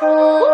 Oh.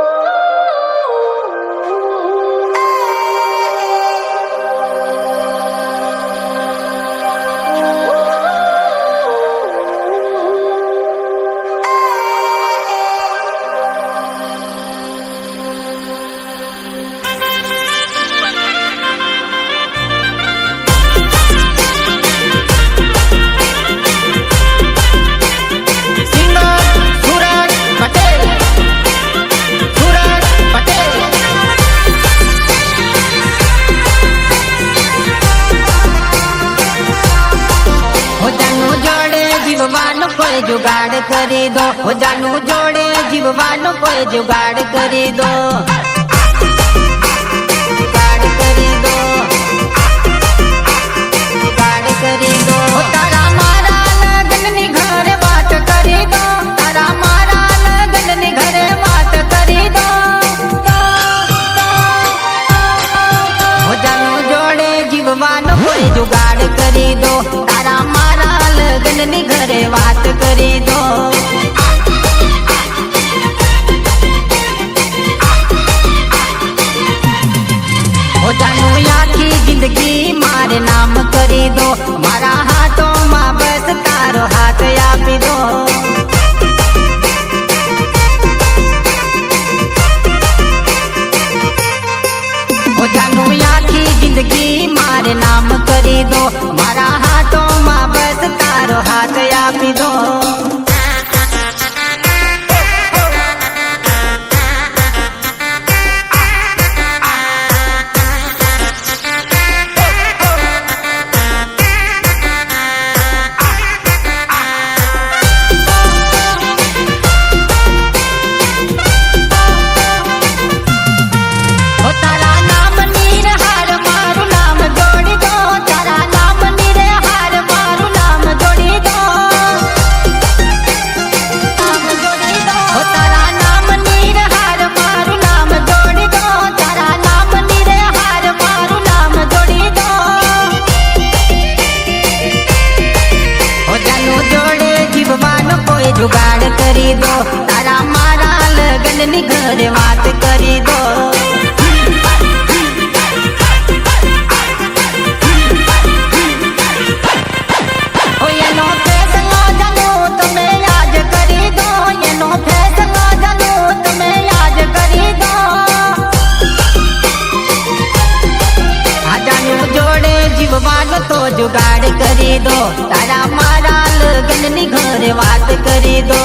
તો જુગાડ કરી દો. તારા મારા લગ્નની ઘરે વાત કરી દો.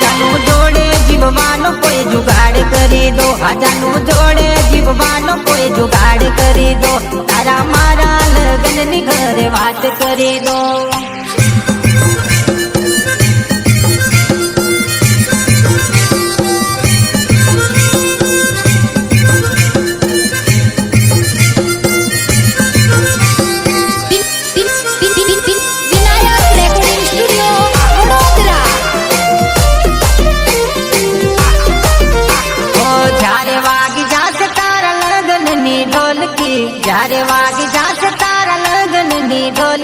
હજાનું જોડે જીવવાનો કોઈ જુગાડ કરી દો. હજાનું જોડે જીવવાનો કોઈ જુગાડ કરી દો. તારા મારા લગ્નની ઘરે વાત કરી દો.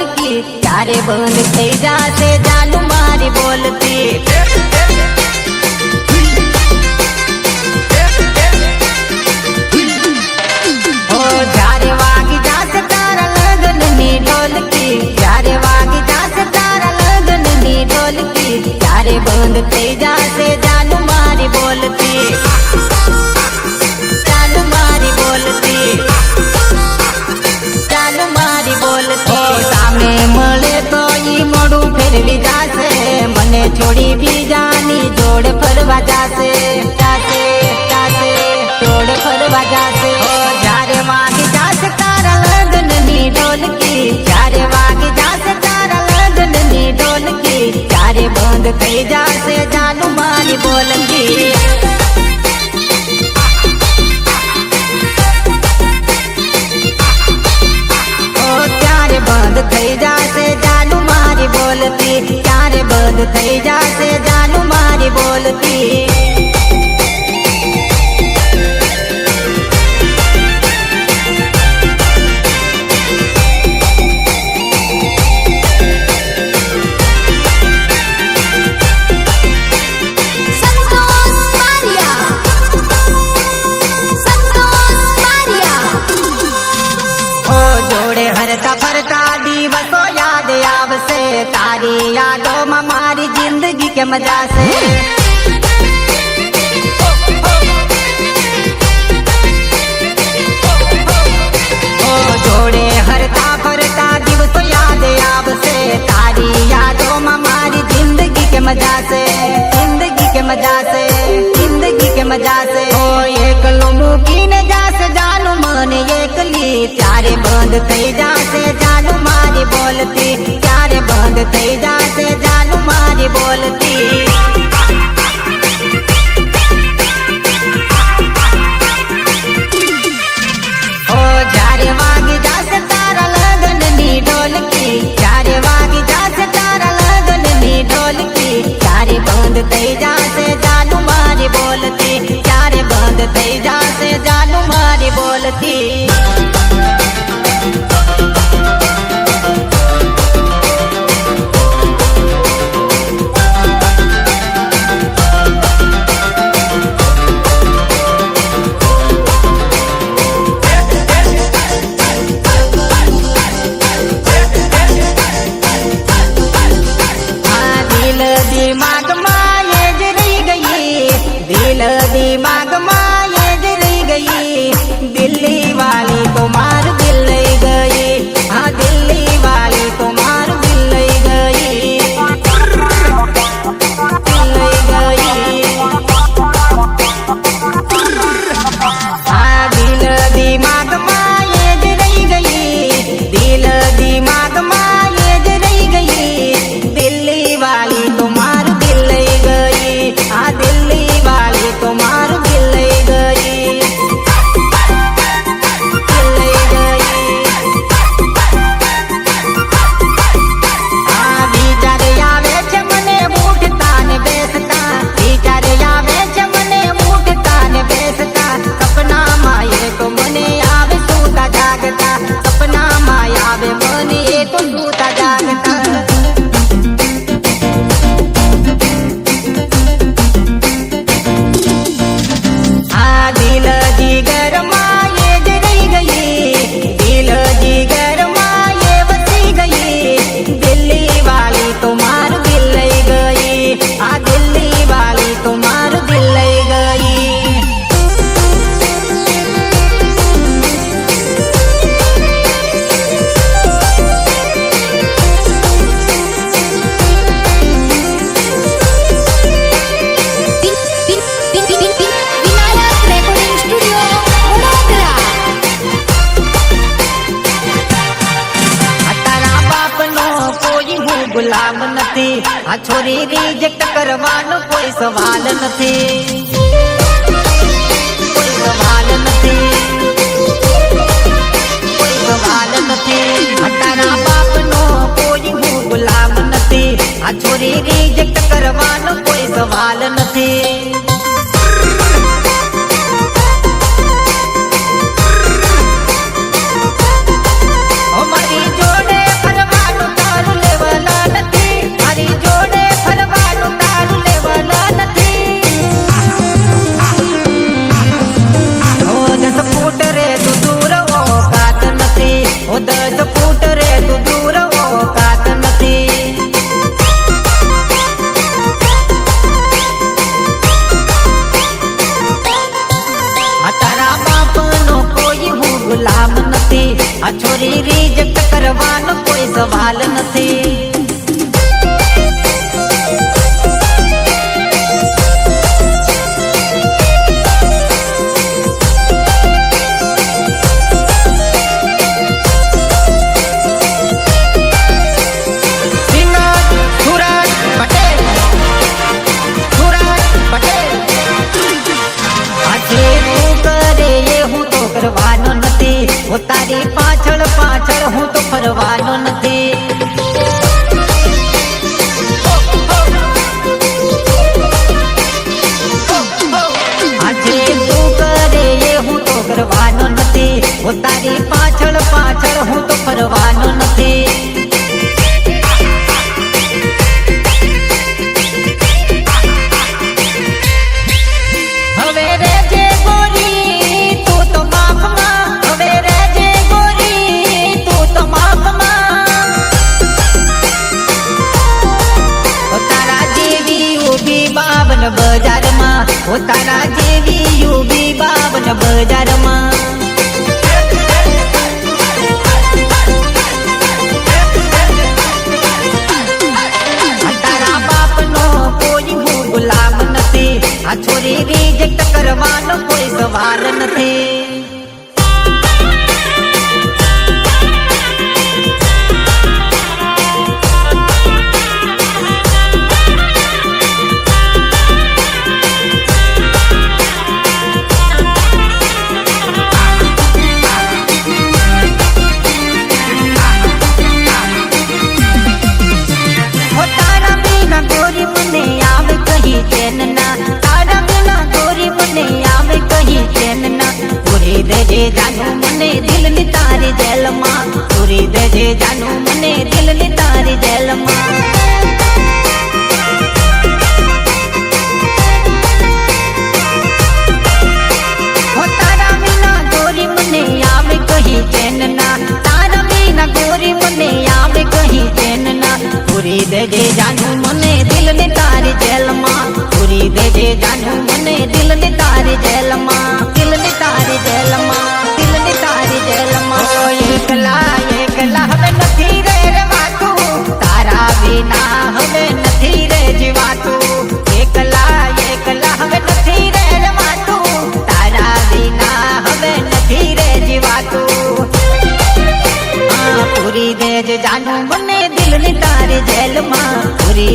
બોલતી તારે બંધ થઈ જાશે, જાનુ મારી બોલતી. તારે બંધ થઈ જાશે, જાનુ મારી બોલતી. બદલી જાશે, મને છોડી બીજાની જોડ ફરવા જાશે જાશે જાશે, જોડ ફરવા જાશે. જ્યારે વાગી જાશે તારા લગ્નની ઢોલકી, જ્યારે વાગી જાશે તારા લગ્નની ઢોલકી ત્યારે બંધ થઈ જાશે જાનું મારી બોલકી થઈ જશે જાનું મારી બોલતી. मज़ा से मारी ज़िंदगी के मज़ा से ज़िंदगी के मज़ा से ज़िंदगी के मज़ा से ओ एक जानू मन एकली प्यारे बंद तेजा से जानू मारी बोलती। प्यारे बंद थी આ ચોરી રિજેક્ટ કરવાનો કોઈ સવાલ નથી સવાલ નથી. બાવન બજારમાં હો તારા જેવી યુગી બાવન બજારમાં. આ છોરી રિજેક્ટ કરવાનો કોઈ સવાલ નથી. દેજે જાનુ, મને દિલની તારી જેલમાં. પૂરી દેજે જાનુ, મને દિલની તારી જેલમાં. પૂરી દેજે જાનું, મને દિલની તારી જેલમાં. પૂરી દેજે જાનું, મને દિલની તારી જેલમાં.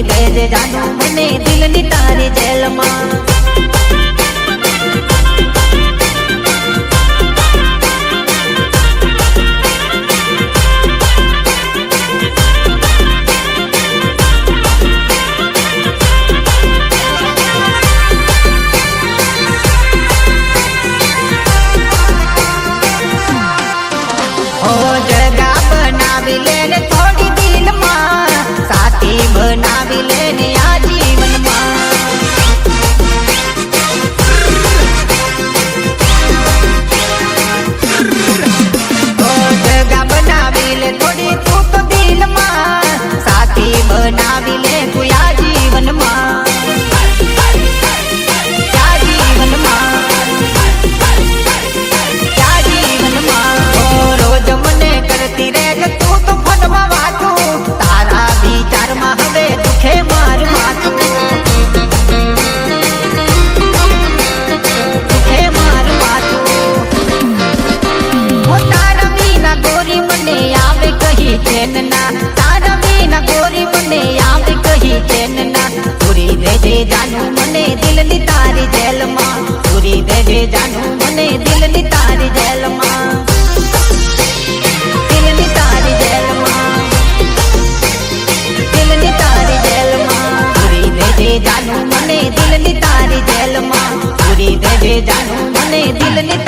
દેજે જાનું મને દિલની તારી જેલમાં જાનું મને દિલની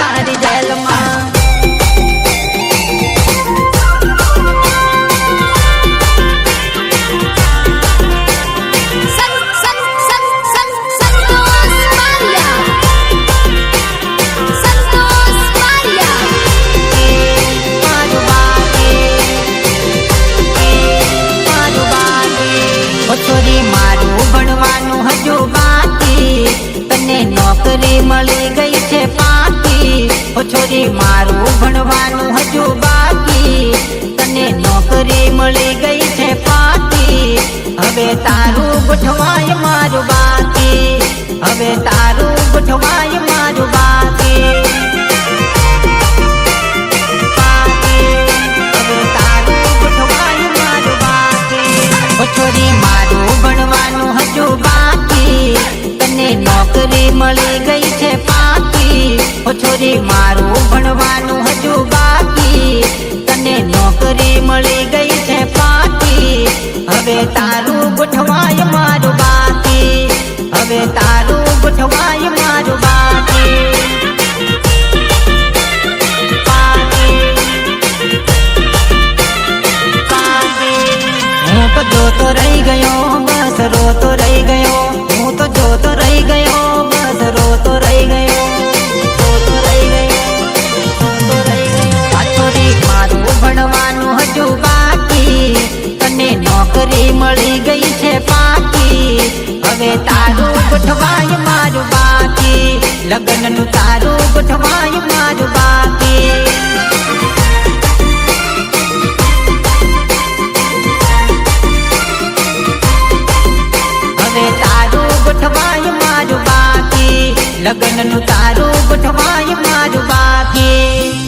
મારું ભણવાનું હજુ બાકી. તને નોકરી મળી ગઈ છે પાકી. હવે તારું ગોઠવાય મારું બાકી. હવે તારું ગોઠવાય મારું બાકી. હું તો રહી ગયો, બસ મળી ગઈ છે પાકી. હવે તારું ગોઠવાય મારું બાકી. લગ્નનું તારું ગોઠવાય મારું બાકી. હવે તારું ગોઠવાય મારું બાકી. લગ્નનું તારું ગોઠવાય મારું બાકી.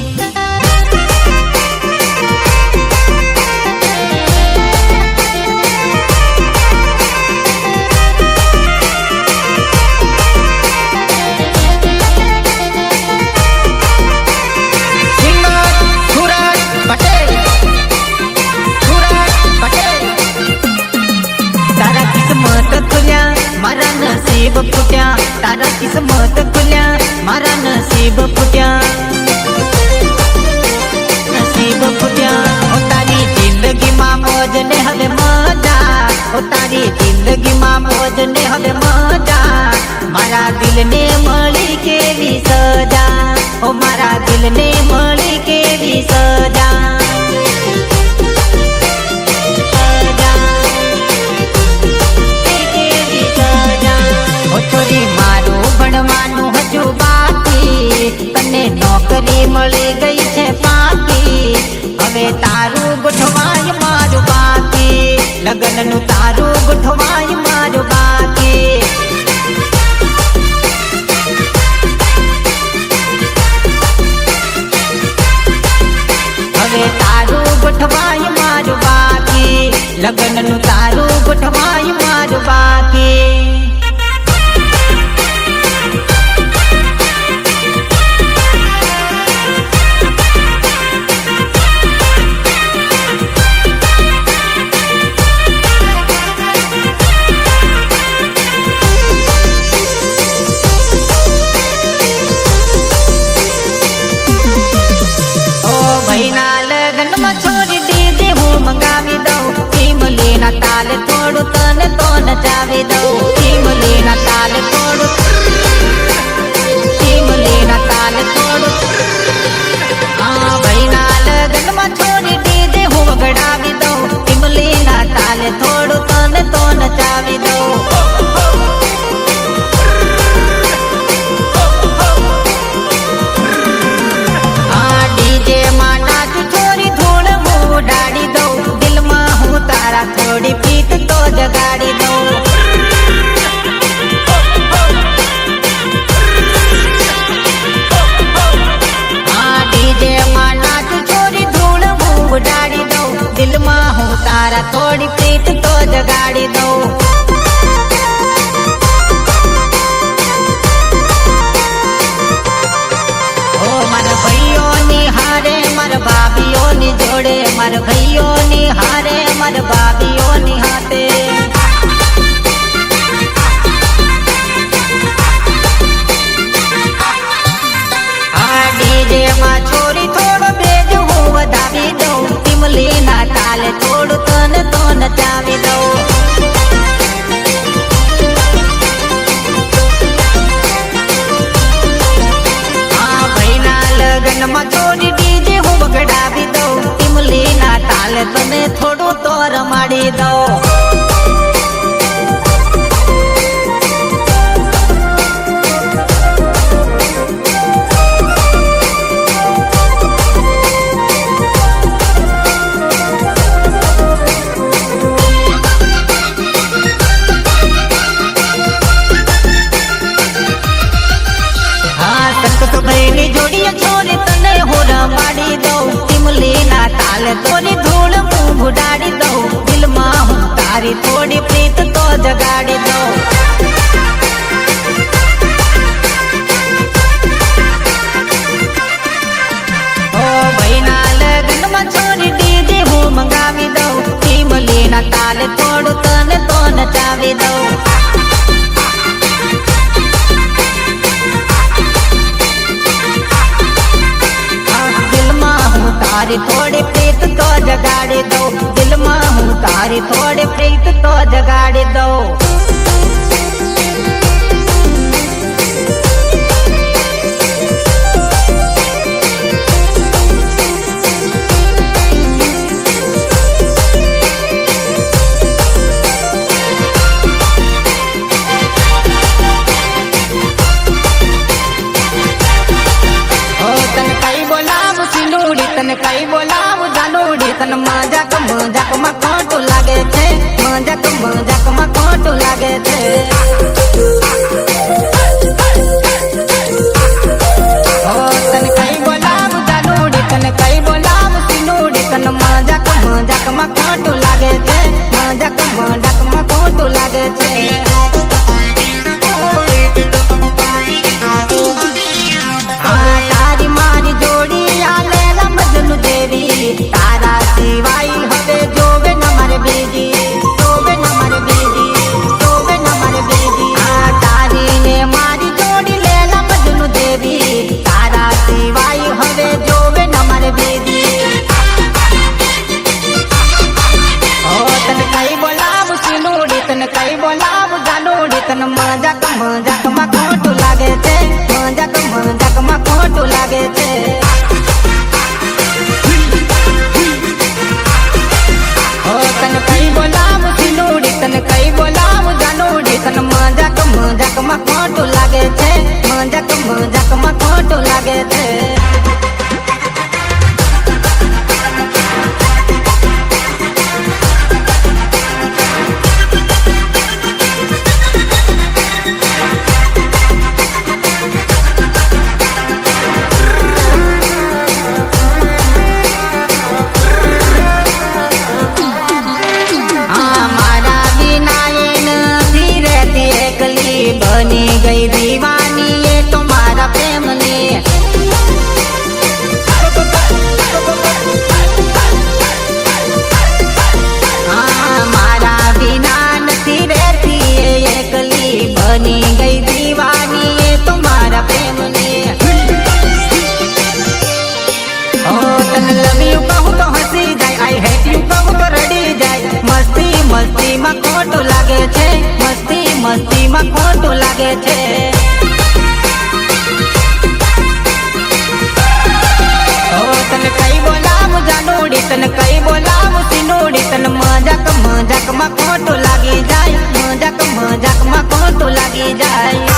મજાકમાં ખોટું લાગે છે. મજાક મજાકમાં ખોટું લાગે છે. મસ્તીમાં ખોટું લાગે છે, મસ્તી, મસ્તીમાં ખોટું લાગે છે. તને કઈ બોલાવું જાનુડી તને કઈ બોલાવું સિનુડી તને મજાક, મજાકમાં ખોટું લાગી જાય, મજાક, મજાકમાં ખોટું લાગી જાય.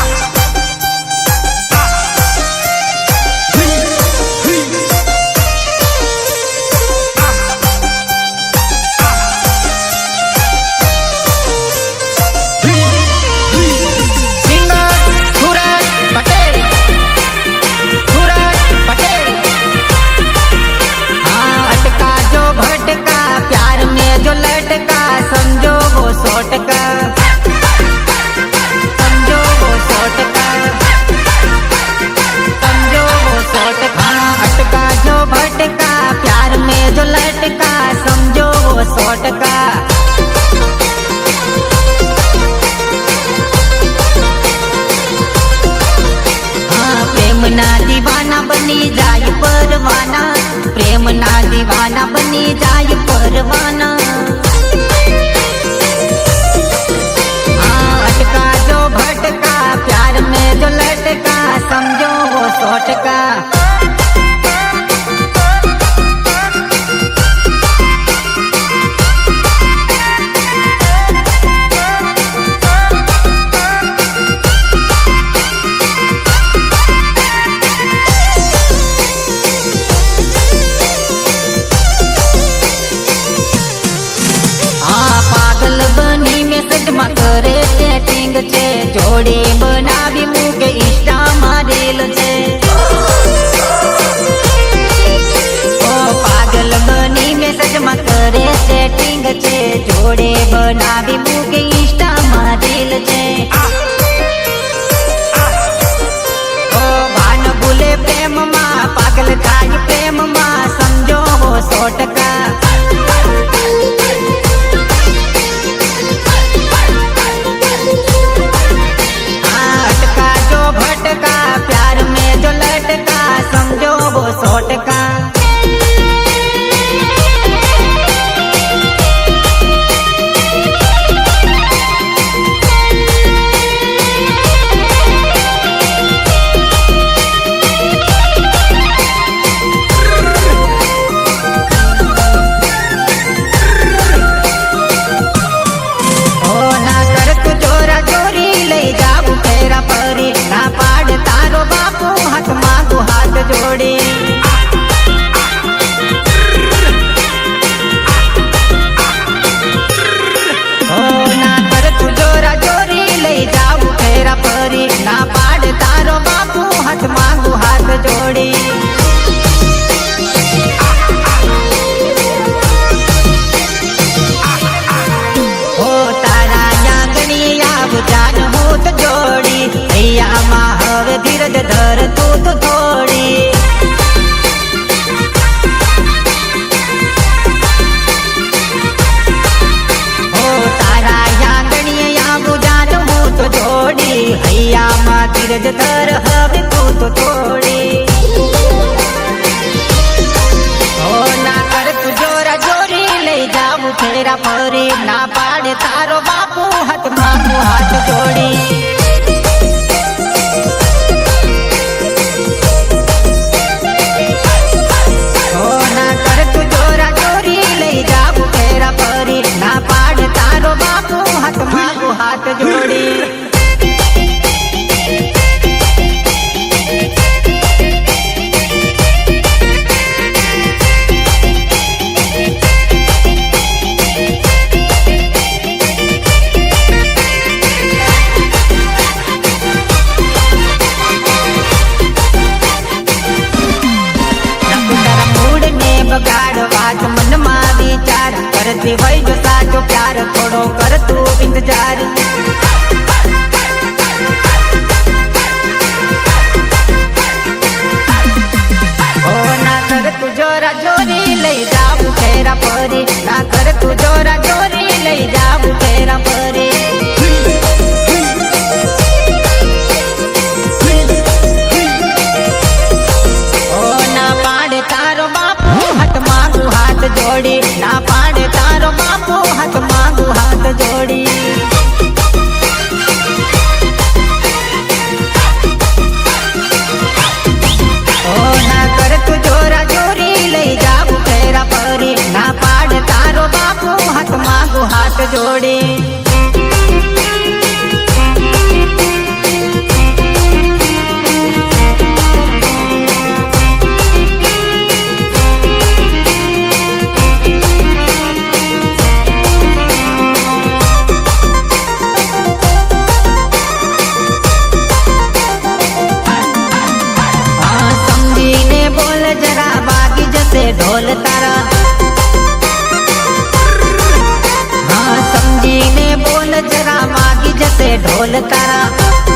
ತೋಟಕ જોડે બનાવી મૂકે ઇન્સ્ટા મારેલ છે. પાગલ બની મેસેજમાં કરે સેટિંગ છે જોડે બનાવી તારો બાપુ હાથ બાપુ હાથ જોડી. મેરા પરી ના કર તું જોરા ઢોલ જરા વાગી જશે ઢોલ તારા હા સમજીને બોલ જરા વાગી જશે ઢોલ તારા